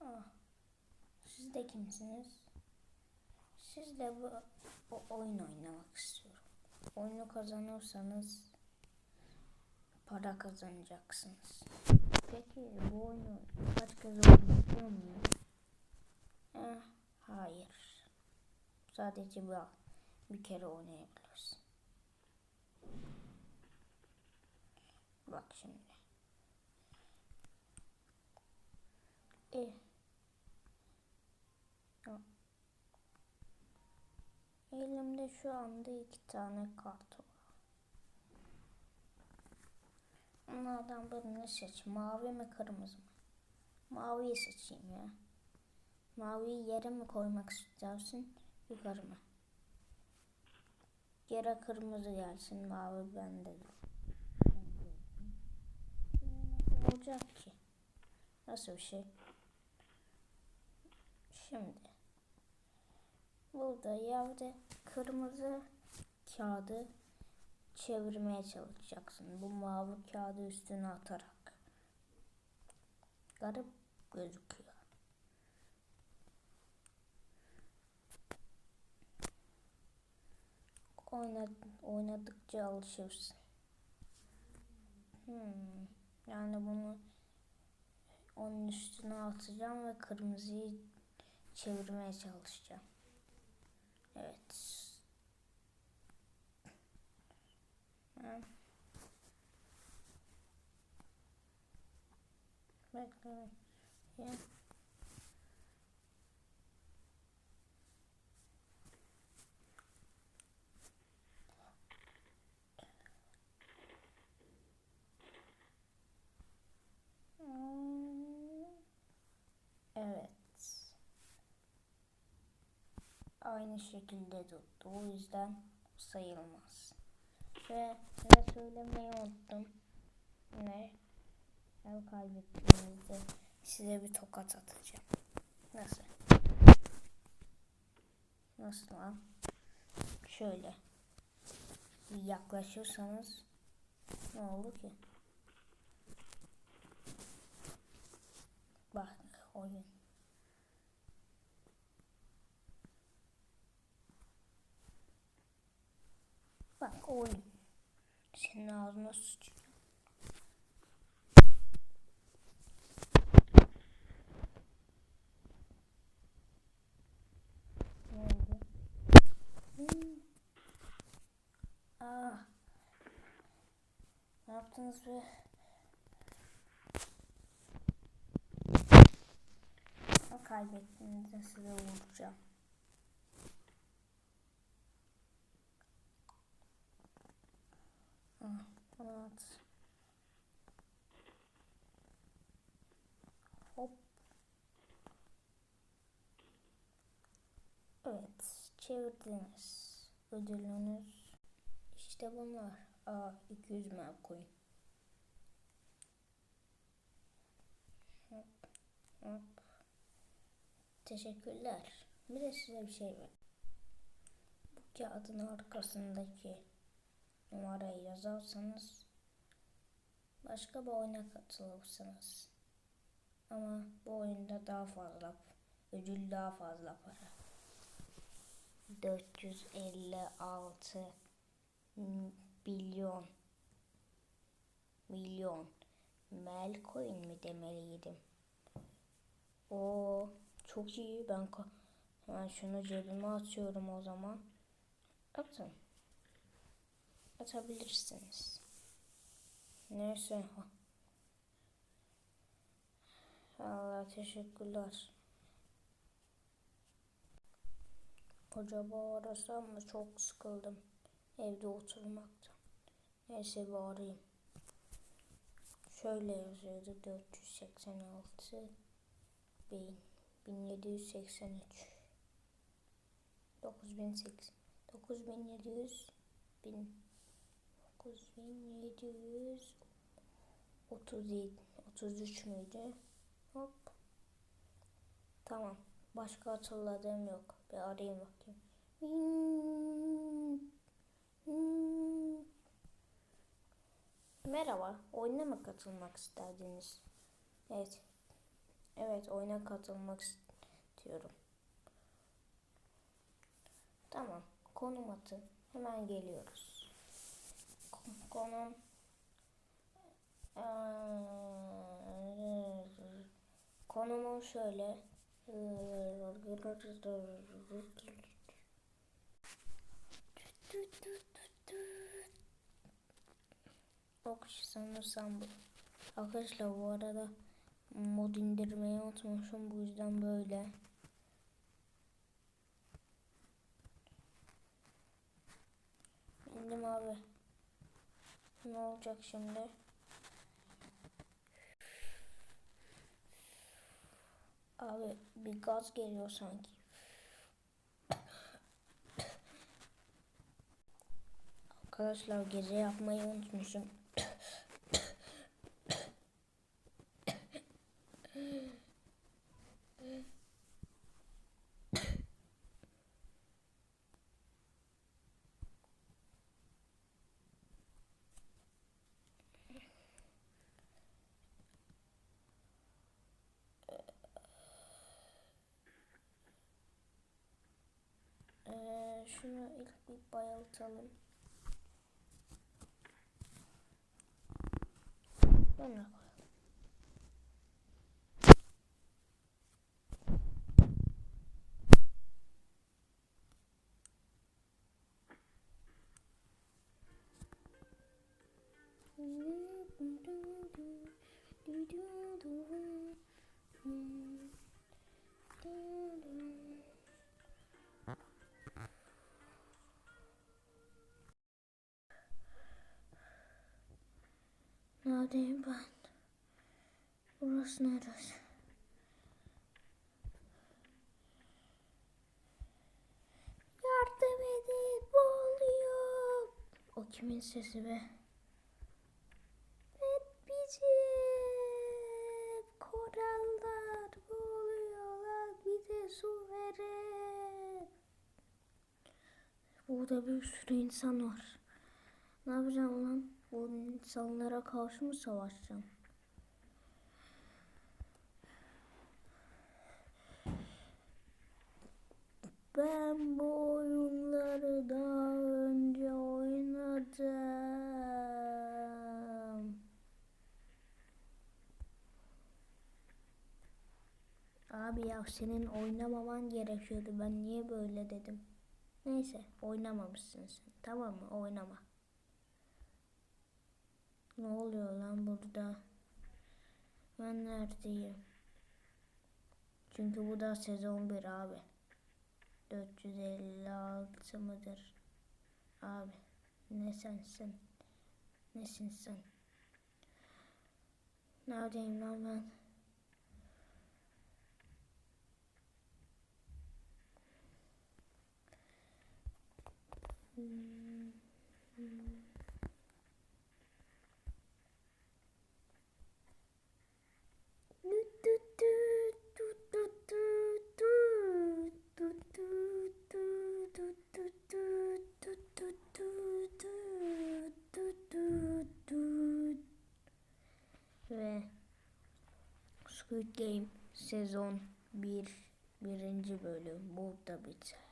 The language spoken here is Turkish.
Ah, siz de kimsiniz? Siz de bu o oyun oynamak istiyorum. Oyunu kazanırsanız para kazanacaksınız. Peki bu oyunu kaç kez oynayabiliyor muyum? Eh, hayır. Sadece bir, bir kere oynayabiliriz. Bak şimdi. Ya. Elimde şu anda iki tane kart var. Onlardan birini seç. Mavi mi kırmızı mı? Maviyi seçeyim ya. Maviyi yere mi koymak istersin? Yukarı mı? Yere kırmızı gelsin. Mavi bende. Nasıl olacak ki? Nasıl bir şey? Şimdi. Burada yerde kırmızı kağıdı çevirmeye çalışacaksın. Bu mavi kağıdı üstüne atarak. Garip gözüküyor. Oynadıkça alışırsın. Hmm. Yani bunu onun üstüne atacağım ve kırmızıyı çevirmeye çalışacağım. Evet. Ha. Bekle. Ya. Hmm. Evet. Aynı şekilde tuttu. O yüzden sayılmaz. Ve size söylemeyi unuttum. Ne? El kaybettiğinizde size bir tokat atacağım. Nasıl? Nasıl lan? Şöyle. Bir yaklaşırsanız ne olur ki? Bak oyun. Bak oyun. Senin ağzına? Hmm. Ah. Ne yaptınız be? Ama kaybettiğinizde size vuracağım. Ah, bana at. Hop. Evet, çevirdiniz. Ödülünüz işte bunlar. Aa, 200 mel koyun. Hop, hop. Teşekkürler. Bir de size bir şey var. Bu kağıdın arkasındaki numarayı yazarsanız başka bir oyuna katılırsınız. Ama bu oyunda daha fazla ödül daha fazla para. 456 milyon milyon Melcoin mi demeliydim. O çok iyi. Ben hemen şunu cebime atıyorum o zaman. Atın. Atabilirsiniz. Neyse. Allah teşekkürler. Acaba arasam mı? Çok sıkıldım. Evde oturmaktan. Neyse bir. Şöyle yazıyordu 486 bin 1783 9008 9700 bin 9700 37 33 müydü? Hop. Tamam. Başka hatırladığım yok. Bir arayayım bakayım. Merhaba. Oyuna mı katılmak isterdiniz? Evet. Evet, oyuna katılmak istiyorum. Tamam. Konum atın. Hemen geliyoruz. Konum. Ee, konumum şöyle. Yok sanırsam bu. Arkadaşlar bu arada mod indirmeyi unutmuşum bu yüzden böyle. İndim abi. Ne olacak şimdi? Abi bir gaz geliyor sanki. Arkadaşlar gece yapmayı unutmuşum. Ee, şunu ilk bir bayıltalım. Sonra Neredeyim ben? Burası neresi? Yardım edin, boğuluyorum. O kimin sesi be? Et bizim korallar boğuluyorlar, bize su verin. Burada bir sürü insan var. Ne yapacağım lan? Bu insanlara karşı mı savaşacağım? Ben bu oyunları daha önce oynadım. Abi ya senin oynamaman gerekiyordu. Ben niye böyle dedim? Neyse oynamamışsın sen. Tamam mı? Oynama. Ne oluyor lan burada? Ben neredeyim? Çünkü bu da sezon 1 abi. 456 mıdır? Abi ne sensin? Nesin sen? Neredeyim lan ben? Hmm. Squid Game sezon 1 birinci bölüm burada biter.